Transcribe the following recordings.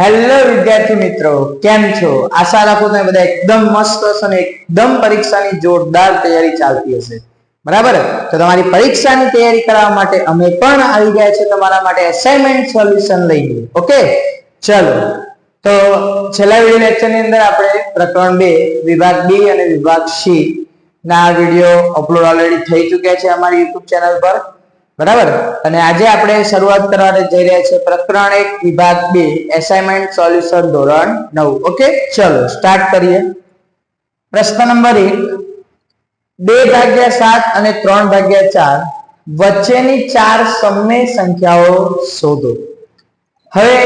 Hello વિદ્યાર્થી મિત્રો, કેમ છો? આશા રાખું તમે બધા એકદમ મસ્ત હશો અને એકદમ પરીક્ષાની જોરદાર તૈયારી ચાલતી હશે. બરાબર? તો તમારી પરીક્ષાની તૈયારી કરવા માટે અમે પણ આવી ગયા છે તમારા માટે અસાઇનમેન્ટ સોલ્યુશન લઈને. ઓકે ચલો. તો છેલ્લા વીડિયો લેક્ચરની અંદર આપણે પ્રકરણ બે, વિભાગ બી અને વિભાગ સી ના વિડિયો અપલોડ ઓલરેડી થઈ ચૂક્યા છે અમારી યુટ્યુબ ચેનલ પર. બરાબર? અને આજે આપણે શરૂઆત કરવા જઈ રહ્યા છીએ પ્રકરણ એક વિભાગ બે એસાઇનમેન્ટ સોલ્યુશન ધોરણ નવ. ઓકે ચલો સ્ટાર્ટ કરીએ. પ્રશ્ન નંબર એક. બે ભાગ્યા સાત અને ત્રણ ભાગ્યા ચાર વચ્ચેની ચાર સમય સંખ્યાઓ શોધો. હવે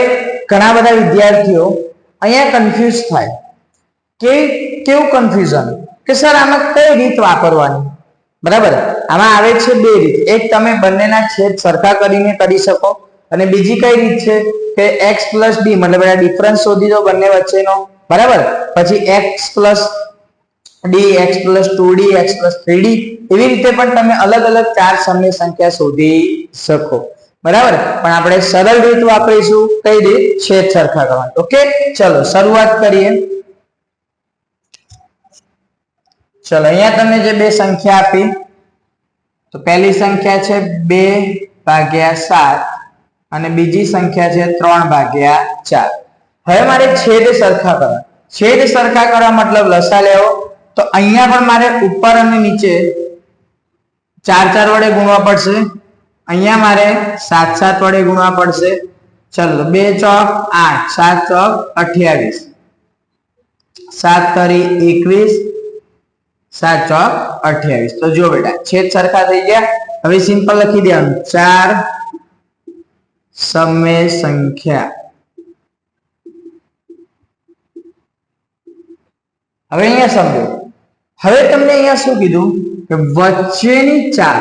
ઘણા બધા વિદ્યાર્થીઓ અહીંયા કન્ફ્યુઝ થાય. કે કેવું કન્ફ્યુઝન કે સર, આમાં કઈ રીત વાપરવાની? બરાબર? આમાં આવે છે બે રીત. એક તમે બંનેના છેદ સરખા કરીને કરી શકો. અને બીજી કઈ રીત છે? કે x પ્લસ ડી મતલબ એના ડિફરન્સ શોધી દો બંને વચ્ચેનો. બરાબર? પછી x plus D X plus two D X plus three D એવી રીતે પણ તમે અલગ અલગ ચાર સમય સંખ્યા શોધી શકો. બરાબર? પણ આપણે સરળ રીત વાપરીશું. કઈ રીત? છેદ સરખા કરવાની. ઓકે ચલો, શરૂઆત કરીએ. ચલો, અહીંયા તમને જે બે સંખ્યા આપી, તો પહેલી સંખ્યા છે બે ભાગ્યા સાત અને બીજી સંખ્યા છે ત્રણ ભાગ્યા ચાર. હવે મારે છેદ સરખા કરવા. છેદ સરખા કરવા મતલબ લસા લેવો. તો અહીંયા પણ મારે ઉપર અને નીચે ચાર ચાર વડે ગુણવા પડશે. અહીંયા મારે સાત સાત વડે ગુણવા પડશે. ચલો બે ચોક આઠ, સાત ચોક અઠ્યાવીસ. સાત કરી એકવીસ સાત ચોક અઠ્યાવીસ. તો જો બેટા, છેદ સરખા થઈ ગયા. હવે સિમ્પલ લખી દેવાનું. ચાર સમય સંખ્યા. હવે અહીંયા સમજો. હવે તમને અહીંયા શું કીધું? કે વચ્ચેની ચાર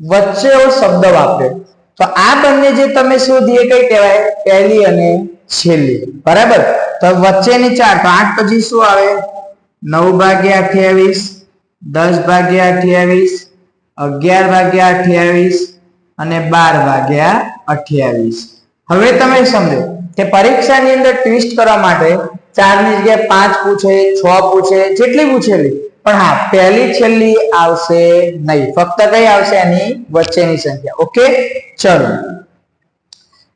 વચ્ચે એવો શબ્દ વાપર્યો તો આ બંને જે તમે શોધીએ કઈ કહેવાય? પહેલી અને છેલ્લી. બરાબર? તો વચ્ચેની ચાર. તો આઠ પછી શું આવે? નવ ભાગ્યા અઠ્યાવીસ, દસ ભાગ્યા અઠ્યાવીસ, અગિયાર ભાગ્યા અઠ્યાવીસ અને બાર ભાગ્યા અઠ્યાવીસ. હવે તમે સમજો કે પરીક્ષાની અંદર ટ્વિસ્ટ કરવા માટે ચારની જગ્યાએ પાંચ પૂછે, છ પૂછે, જેટલી પૂછેલી પણ હા, પહેલી છેલ્લી આવશે નહીં. ફક્ત કઈ આવશે? એની વચ્ચેની સંખ્યા. ઓકે? ચલો.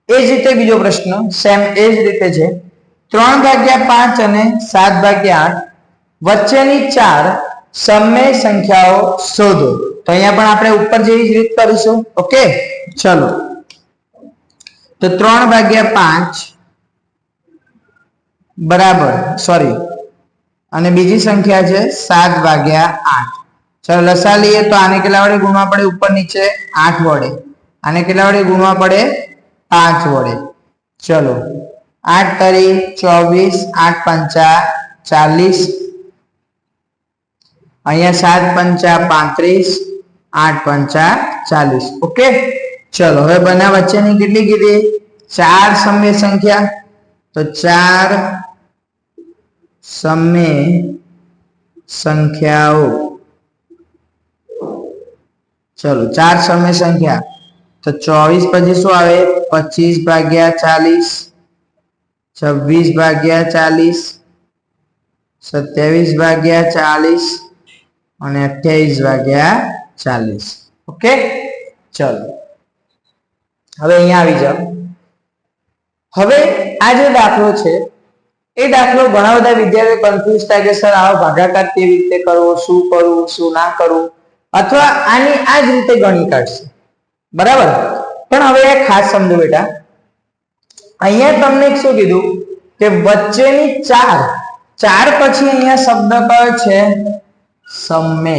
એ જ રીતે બીજો પ્રશ્ન. સેમ એ જ રીતે છે. ત્રણ ભાગ્યા પાંચ અને સાત ભાગ્યા આઠ. વચ્ચેની ચાર સમય સંખ્યાઓ શોધો. તો અહીંયા પણ આપણે ઉપર જેવી જ રીત કરીશું. ઓકે? ચલો. તો ત્રણ ભાગ્યા પાંચ બરાબર સોરી અને બીજી સંખ્યા છે સાત ભાગ્યા આઠ. ચલો, લસા લઈએ તો આને કેટલા વડે ગુણવા પડે? ઉપર નીચે આઠ વડે. આને કેટલા વડે ગુણવા પડે? પાંચ વડે. ચલો. આઠ તરી ચોવીસ, આઠ પંચા ચાલીસ અહીંયા સાત પંચા પાંત્રીસ આઠ પંચા ચાલીસ ઓકે ચલો હવે બંને વચ્ચેની કેટલી કીધી? ચાર સમય સંખ્યા. તો ચાર સમય સંખ્યાઓ. ચલો, ચાર સમય સંખ્યા. તો ચોવીસ પછી શું આવે? પચીસ ભાગ્યા ચાલીસ, છવ્વીસ ભાગ્યા ચાલીસ, સત્યાવીસ ભાગ્યા ચાલીસ અને અઠ્યાવીસ વાગ્યા ચાલીસ. ઓકે? ચલો. હવે અહીંયા આવી જાઓ. હવે આ જે દાખલો છે, એ દાખલો ઘણા બધા વિદ્યાર્થીઓ કન્ફ્યુઝ થાય કે સર આવો ભાગાકાર કેવી રીતે કરવો, શું કરવું, શું ના કરવું? અથવા આની આ જ રીતે ગણી કાઢશે. બરાબર? પણ હવે એ ખાસ સમજો બેટા. અહીંયા તમને શું કીધું? કે વચ્ચેની ચાર ચાર પછી અહીંયા શબ્દ કયો છે. સમય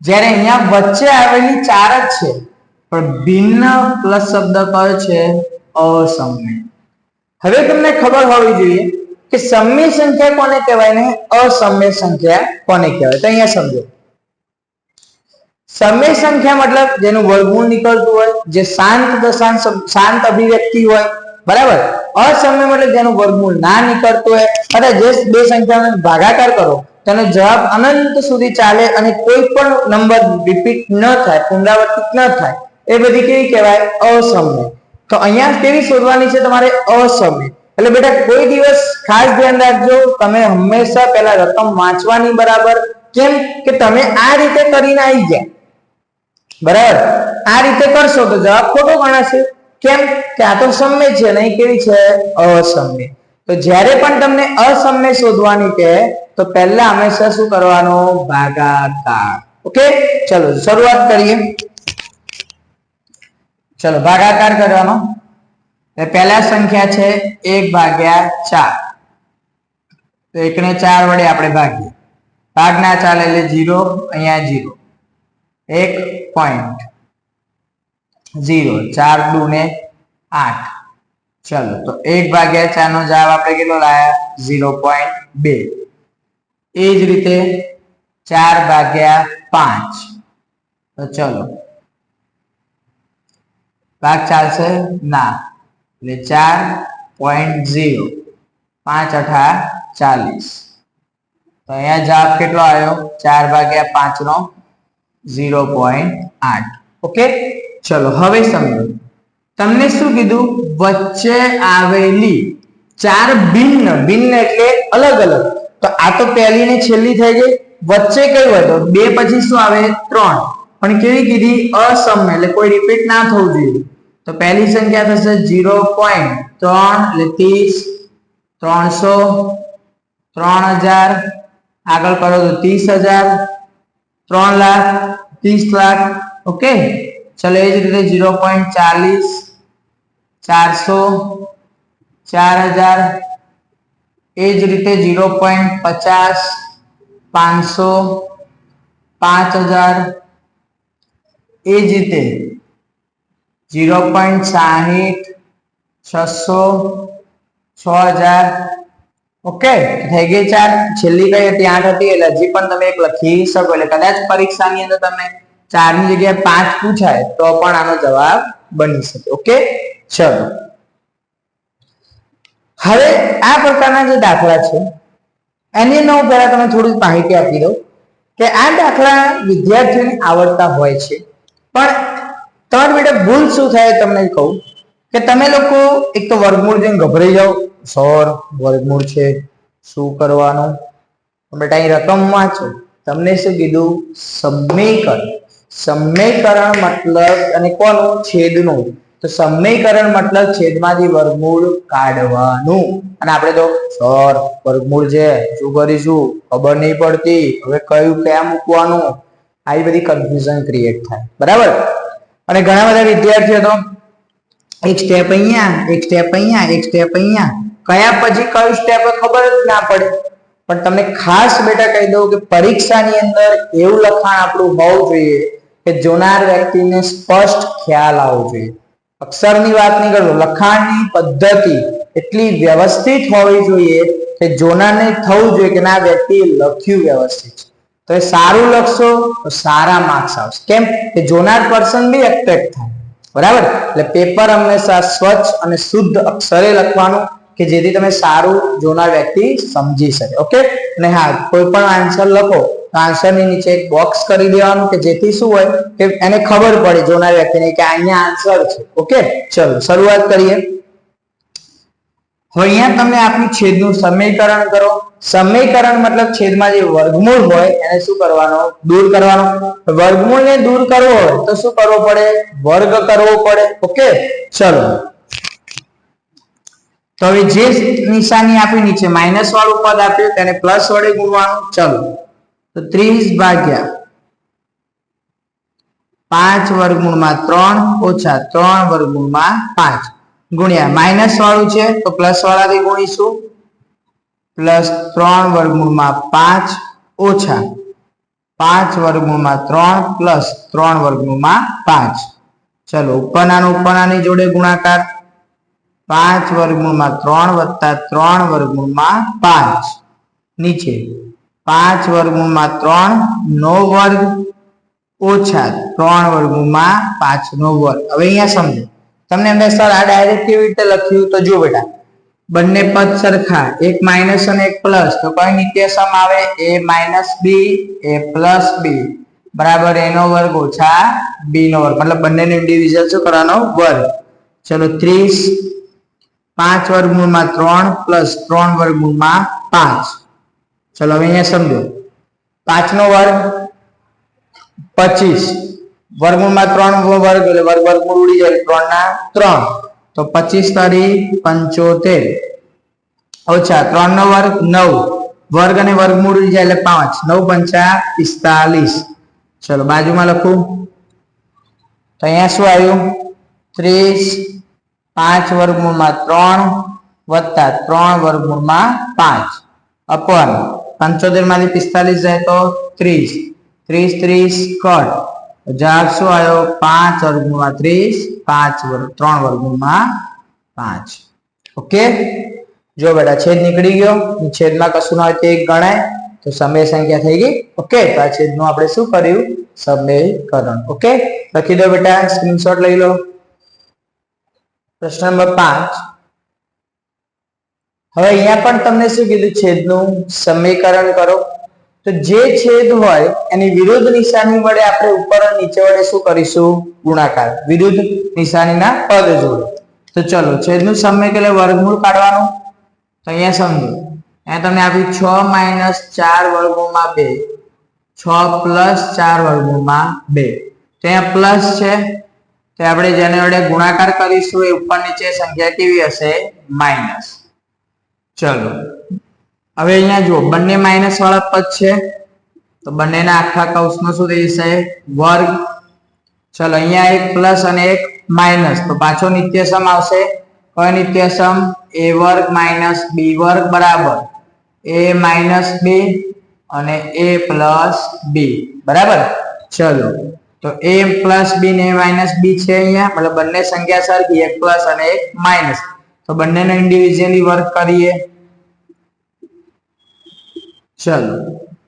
જ્યારે અહીંયા વચ્ચે આવેલી ચાર જ છે, પણ ભિન્ન પ્લસ શબ્દ કયો છે? અસમય હવે તમને ખબર હોવી જોઈએ કે સમય સંખ્યા કોને કહેવાય ને અસમય સંખ્યા કોને કહેવાય? તો અહીંયા સમજો. સમય સંખ્યા મતલબ જેનું વર્ગમૂળ નીકળતું હોય, જે શાંત દશાંશ શાંત અભિવ્યક્તિ હોય, બરાબર? અસમય મતલબ જેનું વર્ગમૂળ ના નીકળતું હોય અને જે બે સંખ્યાનો ભાગાકાર કરો તેનો જવાબ અનંત સુધી ચાલે અને કોઈ પણ નંબર રિપીટ ન થાય, પુનરાવર્તિત ન થાય, એ બધી કેવી કહેવાય? અસમય તો અહીંયા કેવી શોધવાની છે તમારે? અસમય એટલે બેટા, કોઈ દિવસ ખાસ ધ્યાન રાખજો, તમે હંમેશા પહેલા રકમ વાંચવાની બરાબર, કેમ કે તમે આ રીતે કરીને આવી ગયા. બરાબર? આ રીતે કરશો તો જવાબ ખોટો ગણાશે. કેમ? કે આ તો સમય છે, નહીં? કેવી છે? અસમય તો જ્યારે પણ તમને અસમય શોધવાની કહે, તો પહેલા હંમેશા શું કરવાનો? ભાગાકાર. ઓકે ચલો, શરૂઆત કરીએ. ચલો, ભાગાકાર કરવાનો. પહેલા સંખ્યા છે એક ભાગ્યા ચાર. તો એકને ચાર વડે આપણે ભાગીએ. ભાગ ના ચાલે એટલે જીરો અહીંયા જીરો એક પોઈન્ટ ઝીરો ચાર દુ ને આઠ. ચલો તો એક ભાગ્યા ચાર નો જવાબ આપણે કેટલો લાયા ઝીરો પોઈન્ટ બે એ જ રીતે ચાર ભાગ્યા પાંચ તો ચલો ભાગ ચાલશે ના એટલે ચાર પોઈન્ટ ઝીરો પાંચ અઠા ચાલીસ તો અહીંયા જવાબ કેટલો આવ્યો ચાર ભાગ્યા પાંચ નો ઝીરો પોઈન્ટ આઠ ઓકે ચલો હવે સમજો તમને શું કીધું? વચ્ચે આવેલી ચાર ભિન્ન ભિન્ન એટલે અલગ અલગ. તો આ તો પહેલી ને છેલ્લી થઈ ગઈ. વચ્ચે કઈ તો બે પછી શું આવે? ત્રણ. પણ કેવી કીધી? અસમ્ય એટલે કોઈ રિપીટ ના થવું જોઈએ. તો પહેલી સંખ્યા થશે ઝીરો પોઈન્ટ ત્રણ, એટલે ત્રીસ, ત્રણસો ત્રણ હજાર આગળ કરો તો ત્રીસ હજાર, ત્રણ લાખ, ત્રીસ લાખ. ઓકે? ચલો એ જ રીતે ઝીરો પોઈન્ટ ચાલીસ ચારસો ચાર હજાર એ જ રીતે ઝીરો પોઈન્ટ પચાસ પાંચસો પાંચ હજાર એ જ રીતે ઝીરો પોઈન્ટ સાહીઠ છસો છ હજાર ઓકે થઈ ગઈ ચાર છેલ્લી કઈ હતી આઠ હતી એટલે હજી પણ તમે એક લખી શકો એટલે કદાચ પરીક્ષાની અંદર તમે ચારની જગ્યાએ પાંચ પૂછાય તો પણ આનો જવાબ બની શકે ઓકે ચલો. હવે આ પ્રકારના જે દાખલા છે, એની અંદર હું પહેલા તમને થોડી માહિતી આપી દઉં કે આ દાખલા વિદ્યાર્થીઓને આવડતા હોય છે. પણ તમારી બેટા ભૂલ શું થાય તમને કહું કે તમે લોકો એક તો વર્ગમૂળ જોઈને ગભરાઈ જાઓ. સોર, વર્ગમૂળ છે, શું કરવાનું? બેટા અહીં રકમ વાંચો તમને શું કીધું? સમીકરણ સમીકરણ મતલબ અને કોનું? છેદનું. તો સમીકરણ મતલબ છેદમાંથી વર્ગમૂળ કાઢવાનું. અને આપણે તો, સર, વર્ગમૂળ છે. શું કરીશું? ખબર નહીં પડતી. હવે કયું ક્યાં મૂકવાનું? આવી બધી કન્ફ્યુઝન ક્રિએટ થાય. બરાબર? અને ઘણા બધા વિદ્યાર્થીઓ તો, એક સ્ટેપ અહીંયા, એક સ્ટેપ અહીંયા, એક સ્ટેપ અહીંયા. કયા પછી કયું સ્ટેપ ખબર જ ના પડે. પણ તમને ખાસ બેટા કહી દઉં કે પરીક્ષાની અંદર એવું લખાણ આપણું હોવું જોઈએ કે જોનાર વ્યક્તિને સ્પષ્ટ ખ્યાલ આવવો જોઈએ. અક્ષરની વાત નહીં લખાણની પદ્ધતિ એટલી વ્યવસ્થિત હોવી જોઈએ કે જોનારને થવું જોઈએ કે ના વ્યક્તિ લખ્યું વ્યવસ્થિત છે. તો એ સારું લખશો તો સારા માર્ક્સ આવશે. કેમ? કે જોનાર પર્સન બી એટ્રેક્ટ થાય. બરાબર? એટલે પેપર હંમેશા સ્વચ્છ અને શુદ્ધ અક્ષરે લખવાનું કે જેથી તમે સારું જોનાર વ્યક્તિ સમજી શકે. ઓકે? અને હા, કોઈ પણ આન્સર લખો. તો આન્સરની નીચે એક બોક્સ કરી દેવાનું કે જેથી શું હોય કે એને ખબર પડે જોનાર વ્યક્તિને કે અહીંયા આન્સર છે. ઓકે ચલો, શરૂઆત કરીએ. હવે અહીંયા તમને આપ્યું છેદનું સમીકરણ કરો. સમીકરણ મતલબ છેદમાં જે વર્ગમૂળ હોય એને શું કરવાનો? દૂર કરવાનો. વર્ગમૂળને દૂર કરવો હોય તો શું કરવો પડે? વર્ગ કરવો પડે. ઓકે ચલો. તો હવે જે નિશાની આપી નીચે માઇનસ વાળું પદ આપ્યું, તેને પ્લસ વડે ગુણવાનું. ચલો. તો ત્રીસ ભાગ્યા પાંચ વર્ગમૂળમાં ત્રણ, ઓછા ત્રણ વર્ગમૂળમાં પાંચ. ગુણ્યા માઇનસ વાળું છે, તો પ્લસ વાળાથી ગુણીશું. પ્લસ ત્રણ વર્ગમૂળમાં પાંચ, ઓછા પાંચ વર્ગમૂળમાં ત્રણ પ્લસ ત્રણ વર્ગમૂળમાં પાંચ. ચલો, ઉપરનાનું ઉપરનાની જોડે ગુણાકાર. પાંચ વર્ગમૂળમાં ત્રણ વત્તા ત્રણ વર્ગમૂળમાં પાંચ. નીચે પાંચ વર્ગમાં ત્રણ, નો વર્ગ ઓછા ત્રણ વર્ગમાં પાંચ, નો વર્ગ. હવે અહીંયા સમજો. તમને એમ સર આ ડાયરેક્ટ કેવી રીતે લખ્યું તો જો બેટા. બંને પદ સરખા. એક માઇનસ અને એક પ્લસ તો કઈ નિત્યસમ આવે? એ માઇનસ બી એ પ્લસ બી બરાબર, એનો વર્ગ ઓછા બી નો વર્ગ. મતલબ બંનેનો ઇન્ડિવિજ્યુઅલ શું કરવાનો? વર્ગ. ચલો ત્રીસ. પાંચ વર્ગમૂળમાં ત્રણ પ્લસ ત્રણ વર્ગમૂળમાં પાંચ. ચલો હવે અહીંયા સમજો. પાંચનો વર્ગ, પચીસ. વર્ગમૂળમાં ત્રણ વર્ગ એટલે વર્ગ, વર્ગમૂળ ઉડી જાય ત્રણ ના ત્રણ. તો પચીસ તારી પંચોતેર. ઓછા ત્રણ નો વર્ગ નવ. વર્ગ અને વર્ગમૂળ ઉડી જાય એટલે પાંચ. નવ પંચા પિસ્તાલીસ. ચલો બાજુમાં લખું. તો અહીંયા શું આવ્યું? ત્રીસ પાંચ વર્ગમૂળમાં ત્રણ વત્તા ત્રણ વર્ગમૂળમાં પાંચ. અપન પંચોતેરમાંથી પિસ્તાલીસ જાય તો ત્રીસ ત્રીસ ત્રીસ કટ જવાબ શું આવ્યો પાંચ વર્ગમૂળમાં ત્રીસ પાંચ વર્ગ ત્રણ વર્ગમૂળમાં પાંચ ઓકે જો બેટા છેદ નીકળી ગયો છેદમાં કશું ના હોય તો એક ગણાય તો સમય સંખ્યા થઈ ગઈ ઓકે તો આ છેદનું આપણે શું કર્યું? સમયકરણ ઓકે? લખી દો બેટા સ્ક્રીનશોટ લઈ લો. પ્રશ્ન નંબર પાંચ. હવે અહીંયા પણ તમને શું કીધું? છેદનું સમીકરણ કરો. તો જે છેદ હોય, એની વિરુદ્ધ નિશાની વડે આપણે ઉપર અને નીચે વડે શું કરીશું? ગુણાકાર. વિરુદ્ધ નિશાનીના પદ જોડે. તો ચલો, છેદનું સમીકરણ એટલે વર્ગમૂળ કાઢવાનું. તો અહીંયા સમજો. અહીંયા તમને આપ્યું છ માઇનસ ચાર વર્ગોમાં બે. છ પ્લસ ચાર વર્ગોમાં બે. તો અહીંયા પ્લસ છે. તો આપણે જેને વડે ગુણાકાર કરીશું, એ ઉપર નીચે સંખ્યા કેવી હશે? માઇનસ. ચલો. હવે અહીંયા જુઓ, બંને માઇનસ વાળા પદ છે. તો બંનેના આખા કૌંસમાં શું થઈ જશે? વર્ગ. ચલો, અહીંયા એક પ્લસ અને એક માઇનસ તો પાછો નિત્યસમ આવશે. કયો નિત્યસમ? એ વર્ગ માઇનસ બી વર્ગ બરાબર. એ માઇનસ બી અને એ પ્લસ બી બરાબર? ચલો. તો એ પ્લસ બી ને માઇનસ બી છે અહીંયા. મતલબ બંને સંખ્યા સરખી એક પ્લસ અને એક માઇનસ તો બંનેને ઇન્ડિવિજ્યુઅલી વર્ક કરીએ. ચલો.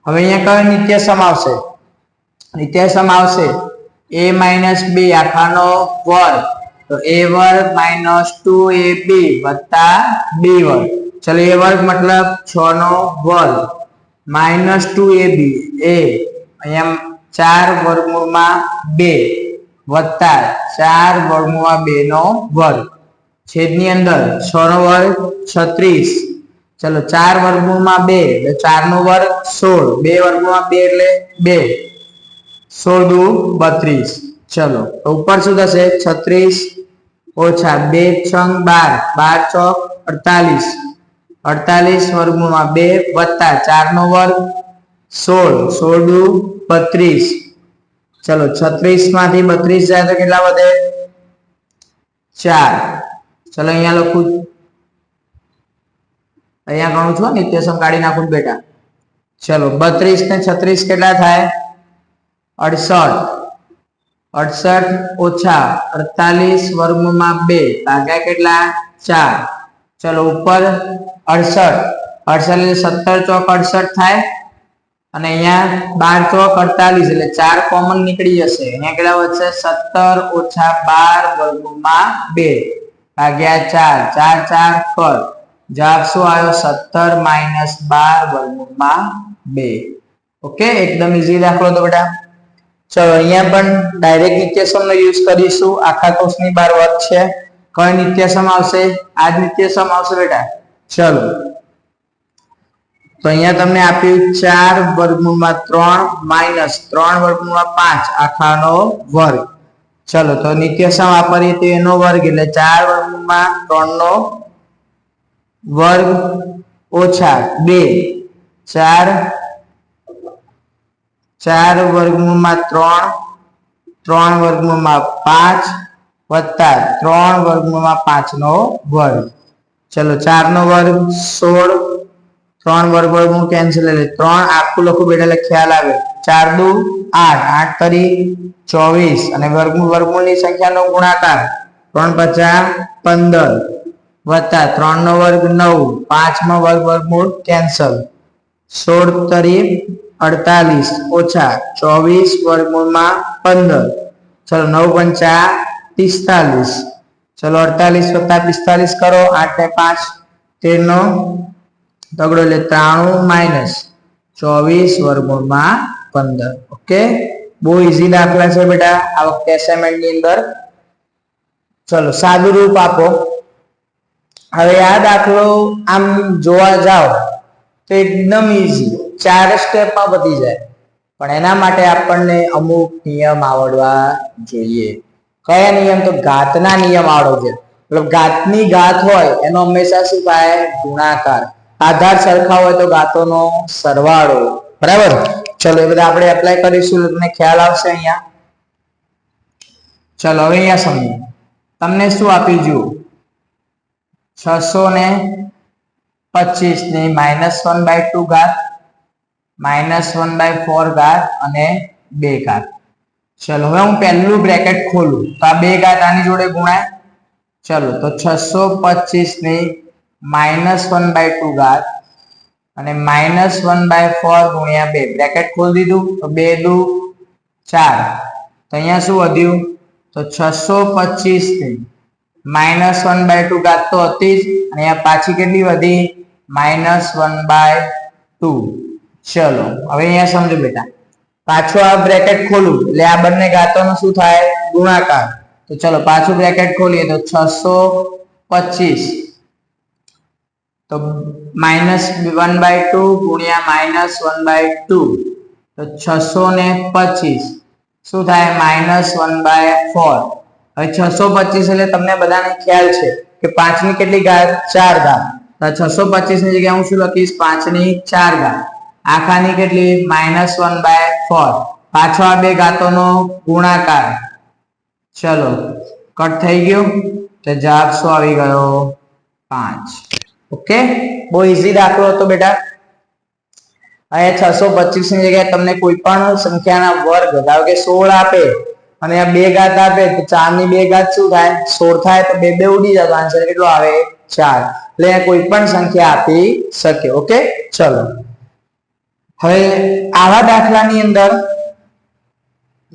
હવે અહીંયા કયો નિત્યસમ આવશે? નિત્યસમ આવશે a માઇનસ બી આખાનો વર્ગ. તો એ વર્ગ માઇનસ ટુ એ બી વત્તા બી વર્ગ. ચલો એ વર્ગ મતલબ છ નો વર્ગ. માઇનસ ટુ એ બી એ અહીંયા ચાર વર્ગમૂળમાં બે વત્તા ચાર વર્ગમૂળમાં બે નો વર્ગ. છેદની અંદર છ નો વર્ગ છત્રીસ. ચલો ચાર વર્ગમૂળમાં બે, એટલે ચાર નો વર્ગ સોળ. બે વર્ગમૂળમાં બે એટલે બે. સોળ દુ બત્રીસ. ચલો ઉપર શું થશે? છત્રીસ ઓછા બે છંગ બાર. બાર ચોક અડતાલીસ. અડતાલીસ વર્ગમૂળમાં બે વત્તા ચાર નો વર્ગ સોળ. સોળ દુ બત્રીસ. ચલો છત્રીસમાંથી બત્રીસ જાય તો કેટલા વધે? ચાર. ચલો અહીંયા લખું અહીંયા ગણું છું નિત્યસમ કાઢી નાખું બેટા. ચલો, બત્રીસ ને છત્રીસ કેટલા થાય? અડસઠ. અડસઠ ઓછા અડતાલીસ વર્ગમાં બે, ભાગ્યા કેટલા? ચાર. ચલો, ઉપર અડસઠ. અડસઠ સત્તર ચોક અડસઠ થાય. અને અહીંયા બાર ચોક અડતાલીસ એટલે ચાર કોમન નીકળી જશે. અહીંયા કેટલા વધશે? સત્તર ઓછા બાર વર્ગમાં બે. ભાગ્યા ચાર. ચાર ચાર કર જવાબ શું આવ્યો? સત્તર માઇનસ બાર વર્ગમાં બે. ઓકે? એકદમ ઈઝી દાખલો તો બેટા. ચલો, અહીંયા પણ ડાયરેક્ટ નિત્યસમ નો યુઝ કરીશું. આખા કોષની બાર વર્ગ છે. કયો નિત્યસમ આવશે. આ જ નિત્યસમ આવશે બેટા. ચલો. તો અહીંયા તમને આપ્યું ચાર વર્ગમૂળમાં ત્રણ માઇનસ ત્રણ વર્ગમૂળમાં પાંચ. આખાનો વર્ગ. ચલો, તો નિત્યસમ વાપરીએ તો એનો વર્ગ એટલે ચાર વર્ગમાં ત્રણ નો વર્ગ ઓછા બે. ચાર ચાર વર્ગમાં ત્રણ ત્રણ વર્ગમાં પાંચ વત્તા ત્રણ વર્ગમાં પાંચ નો વર્ગ. ચલો ચાર નો વર્ગ સોળ, ત્રણ વર્ગ વર્ગમૂળ કેન્સલ એટલે ત્રણ. આખું લખું બેટા એટલે ખ્યાલ આવે. ચાર દુ આઠ આઠ તરી ચોવીસ અને વર્ગમૂળ, વર્ગમૂળની સંખ્યાનો ગુણાકાર ત્રણ પચાસ, પંદર વત્તા ત્રણ નો વર્ગ નવ પાંચમાં વર્ગ, વર્ગમૂળ કેન્સલ સોળ તરી અડતાલીસ, ઓછા ચોવીસ વર્ગમૂળમાં પંદર. ચલો નવ પંચા પિસ્તાલીસ. ચલો અડતાલીસ વત્તા પિસ્તાલીસ કરો, આઠ ને પાંચ તેર નો તગડો એટલે ત્રાણું માઇનસ ચોવીસ વર્ગમૂળમાં પંદર. ઓકે બહુ ઇઝી દાખલા છે બેટા. આ વખતે અસાઇનમેન્ટની અંદર. ચલો, સાદું રૂપ આપો. હવે આ દાખલો આમ જોવા જાઓ તો એકદમ ઇઝી ચાર સ્ટેપમાં વધી જાય. પણ એના માટે આપણને અમુક નિયમ આવડવા જોઈએ. કયા નિયમ? તો ઘાતના નિયમ આવડવો છે મતલબ ઘાતની ઘાત હોય, એનો હંમેશા શું થાય? ગુણાકાર. આધાર સરખા હોય તો ઘાતોનો સરવાળો. બરાબર? ચલો, એ બધા આપણે એપ્લાય કરીશું તમને ખ્યાલ આવશે અહીંયા. ચલો, હવે અહીંયા સમજો. તમને શું આપી જુઓ? છસો ને પચીસની માઇનસ વન બાય ટુ ઘાત માઇનસ વન બાય ફોર ઘાત અને બે ઘાત. ચલો, હવે હું પહેલું બ્રેકેટ ખોલું. તો આ બે ઘાત આની જોડે ગુણાય. ચલો, તો છસો પચીસની માઇનસ વન બાય ટુ ઘાત અને માઇનસ વન બાય ફોર ગુણ્યા બે. બ્રેકેટ ખોલી દીધું. તો બે દુ ચાર. તો અહીંયા શું વધ્યું? તો છસો પચીસની માઇનસ વન બાય ટુ ઘાત તો હતી જ. અને અહીંયા પાછી કેટલી વધી? માઇનસ વન બાય ટુ ચલો, હવે અહીંયા સમજો બેટા. પાછો આ બ્રેકેટ ખોલું. એટલે આ બંને ઘાતોનો શું થાય? ગુણાકાર. તો ચલો, પાછું બ્રેકેટ ખોલીએ તો છસો પચીસ. તો માઇનસ વન બાય ટુ ગુણ્યા માઇનસ વન બાય ટુ તો છસો ને પચીસ. શું થાય? માઇનસ વન બાય ફોર હવે છસો પચીસ એટલે તમને બધાને ખ્યાલ છે કે પાંચની કેટલી ઘાત? ચાર ઘાત. છસો પચીસની જગ્યાએ હું શું લખીશ? પાંચની ચાર ઘાત. આખાની કેટલી? માઇનસ વન બાય ફોર પાછો આ બે ઘાતોનો ગુણાકાર. ચલો કટ થઈ ગયું. તો જવાબ શું આવી ગયો? પાંચ. ઓકે બહુ ઈઝી દાખલો હતો બેટા. અહીંયા છસો પચીસની જગ્યાએ તમને કોઈ પણ સંખ્યાના વર્ગ, ધારો કે સોળ આપે અને આ બે ઘાત આપે, તો ચારની બે ઘાત શું થાય? સોળ થાય, તો બે બે ઉડી જાય આન્સર કેટલો આવે? ચાર. એટલે કોઈ પણ સંખ્યા આપી શકે ઓકે ચલો. હવે આવા દાખલાની અંદર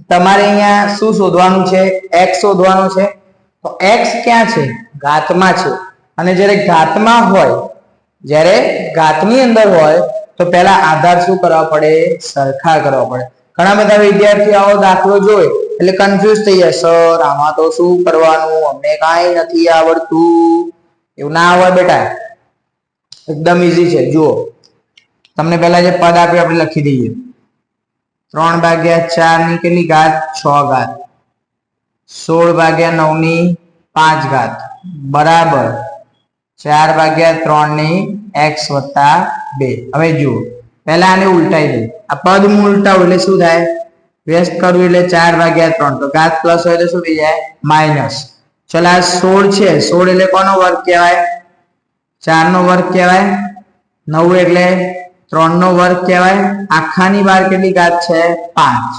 તમારે અહીંયા શું શોધવાનું છે? X શોધવાનું છે. તો x ક્યાં છે? ઘાતમાં છે. અને જ્યારે ઘાતમાં હોય, જ્યારે ઘાતની અંદર હોય, તો પહેલા આધાર શું કરવા પડે? સરખા કરવા પડે. ઘણા બધા વિદ્યાર્થીઓ આવો દાખલો જોઈ એટલે કન્ફ્યુઝ થઈ જાય. સર આમાં તો શું કરવાનું? અમને કાંઈ નથી આવડતું. એવું ના આવડે બેટા. એકદમ ઈઝી છે. જુઓ. તમને પહેલા જે પદ આપ્યું, આપણે લખી દઈએ. ત્રણ ભાગ્યા ચારની કેટલી ઘાત? છ ઘાત. સોળ ભાગ્યા નવની પાંચ ઘાત. બરાબર. ચાર ભાગ્યા ત્રણની એક્સ વત્તા બે. હવે જુઓ. પહેલા આને ઉલટાઈ દે આ પદ હું ઉલટાવું એટલે શું થાય? વ્યસ્ત કરવું એટલે ચાર ભાગ્યા ત્રણ. તો ઘાત પ્લસ હોય તો શું થઈ જાય? માઇનસ. ચલો, આ સોળ છે. સોળ એટલે કોનો વર્ગ કહેવાય? ચાર નો વર્ગ કહેવાય? નવ એટલે ત્રણ નો વર્ગ કહેવાય? આખાની બાર કેટલી ઘાત છે? પાંચ.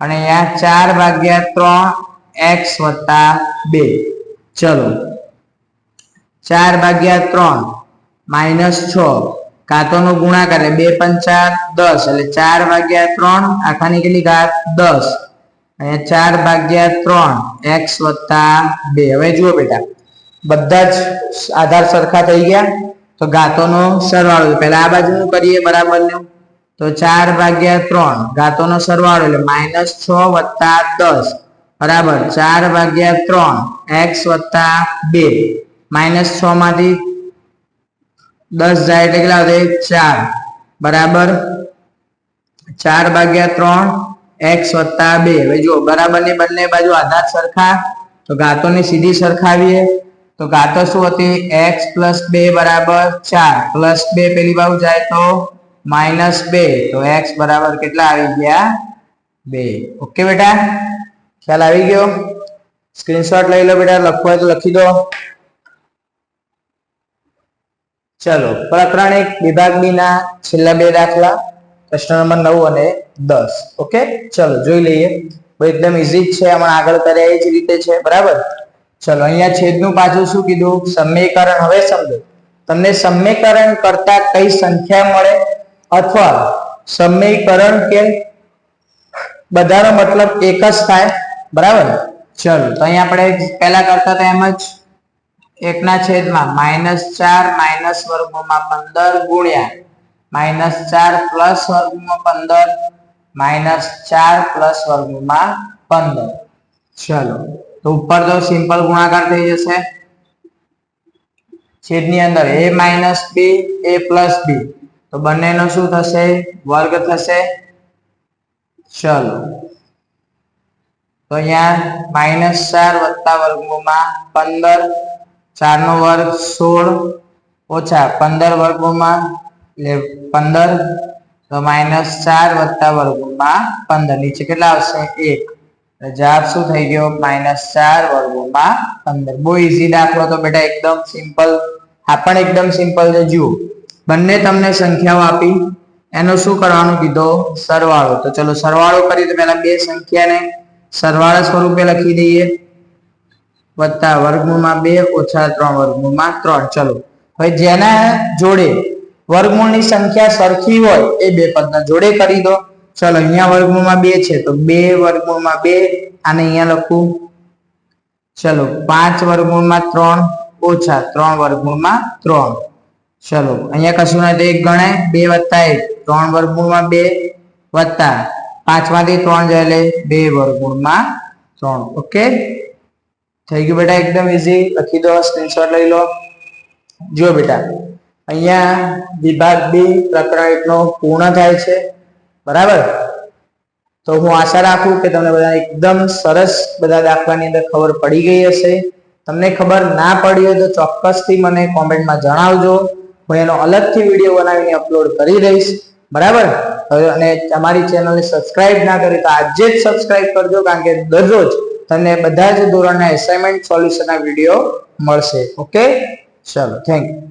અને અહીંયા ચાર ભાગ્યા ત્રણ એક્સ વત્તા બે. ચલો. ચાર ભાગ્યા ત્રણ માઇનસ છ. ઘાતોનો ગુણાકાર એટલે બે પંચા દસ. એટલે ચાર ભાગ્યા ત્રણ, આખાની કેટલી ઘાત? દસ. અહીંયા ચાર ભાગ્યા ત્રણ, એક્સ વત્તા બે. હવે જુઓ બેટા, બધા જ આધાર સરખા થઈ ગયા? તો ઘાતોનો સરવાળો. પહેલા આ બાજુનું કરીએ બરાબર ને તો ચાર ભાગ્યા ત્રણ, ઘાતોનો સરવાળો એટલે માઇનસ છ વત્તા દસ. બરાબર. ચાર ભાગ્યા ત્રણ, એક્સ વત્તા બે. માઇનસ છ માંથી દસ જાય એટલે કેટલા વધે ચાર. બરાબર? ચાર ભાગ્યા ત્રણ, એક્સ વત્તા બે. હવે જુઓ બરાબરની બંને બાજુ આધાર સરખા, તો ઘાતોની સીધી સરખાવીએ, તો ઘાતો શું હતી? એક્સ પ્લસ બે બરાબર ચાર. પ્લસ બે પેલી બાજુ જાય તો માઇનસ બે. તો એક્સ બરાબર કેટલા આવી ગયા? બે. ઓકે બેટા? ખ્યાલ આવી ગયો? સ્ક્રીનશોટ લઈ લો બેટા લખવું હોય તો લખી દો. ચલો પ્રકરણ એક વિભાગ બી ના છેલ્લા બે દાખલા, પ્રશ્ન નંબર નવ અને દસ. ઓકે? ચલો, જોઈ લઈએ. એકદમ ઇઝી જ છે હમણાં આગળ કર્યા એ જ રીતે છે, બરાબર? ચલો, અહીંયા છેદનું પાછું શું કીધું? સમીકરણ હવે સમજો. તમને સમીકરણ કરતા કઈ સંખ્યા મળે? અથવા સમીકરણ કે બધાનો મતલબ એક જ થાય? બરાબર? ચલો, તો અહીંયા આપણે પહેલા કરતા તો એમ જ એકના છેદમાં માઇનસ ચાર માઇનસ વર્ગોમાં પંદર ગુણ્યા માઇનસ ચાર પ્લસ વર્ગમાં પંદર, માઇનસ ચાર પ્લસ વર્ગોમાં પંદર. ચલો, તો ઉપર તો સિમ્પલ ગુણાકાર થઈ જશે. છેદની અંદર એ માઇનસ બી, એ પ્લસ બી. તો બંનેનો શું થશે? વર્ગ થશે. ચલો, તો અહીંયા માઇનસ ચાર વત્તા વર્ગોમાં પંદર ચાર નો વર્ગ સોળ ઓછા પંદર વર્ગોમાં, એટલે પંદર તો માઇનસ ચાર વત્તા વર્ગોમાં પંદર. નીચે કેટલા આવશે? એક. જવાબ શું થઈ ગયો? માઇનસ ચાર વર્ગોમાં પંદર. બહુ ઈઝી દાખલો તો બેટા એકદમ સિમ્પલ આ પણ એકદમ સિમ્પલ છે. જુઓ. બંને તમને સંખ્યાઓ આપી. એનો શું કરવાનું કીધો? સરવાળો. તો ચલો સરવાળો કરી તો પહેલા બે સંખ્યાને સરવાળા સ્વરૂપે લખી દઈએ. વત્તા વર્ગમૂળમાં બે, ઓછા ત્રણ વર્ગમૂળમાં ત્રણ. ચલો. હવે જેના જોડે વર્ગમૂળની સંખ્યા સરખી હોય, એ બે પદના જોડે કરી દો. ચલો, અહીંયા વર્ગમૂળમાં બે છે, તો બે વર્ગમૂળમાં બે, આને અહીંયા લખું. ચલો, પાંચ વર્ગમૂળમાં ત્રણ, ઓછા ત્રણ વર્ગમૂળમાં ત્રણ. ચલો, અહીંયા કશું નથી એક ગણાય, બે વત્તા એક, ત્રણ વર્ગમૂળમાં બે, વત્તા પાંચમાંથી ત્રણ જાય એટલે બે વર્ગમૂળમાં ત્રણ. ઓકે? થઈ ગયું બેટા. એકદમ ઈઝી લખી દો સ્ક્રીનશોટ લઈ લો. જુઓ બેટા. અહીંયા વિભાગ બી પ્રકરણ એકનો પૂર્ણ થાય છે. બરાબર? તો હું આશા રાખું કે તમને બધા એકદમ સરસ બધા દાખલાની અંદર ખબર પડી ગઈ હશે. તમને ખબર ના પડી હોય તો ચોક્કસથી મને કોમેન્ટમાં જણાવજો. હું એનો અલગથી વીડિયો બનાવીને અપલોડ કરી દઈશ. બરાબર? અને તમારી ચેનલને સબસ્ક્રાઇબ ના કરી તો આજે જ સબસ્ક્રાઇબ કરજો કારણ કે દરરોજ તમને બધા જ ધોરણના એસાઇનમેન્ટ સોલ્યુશનના વીડિયો મળશે. ઓકે ચલો થેન્ક યુ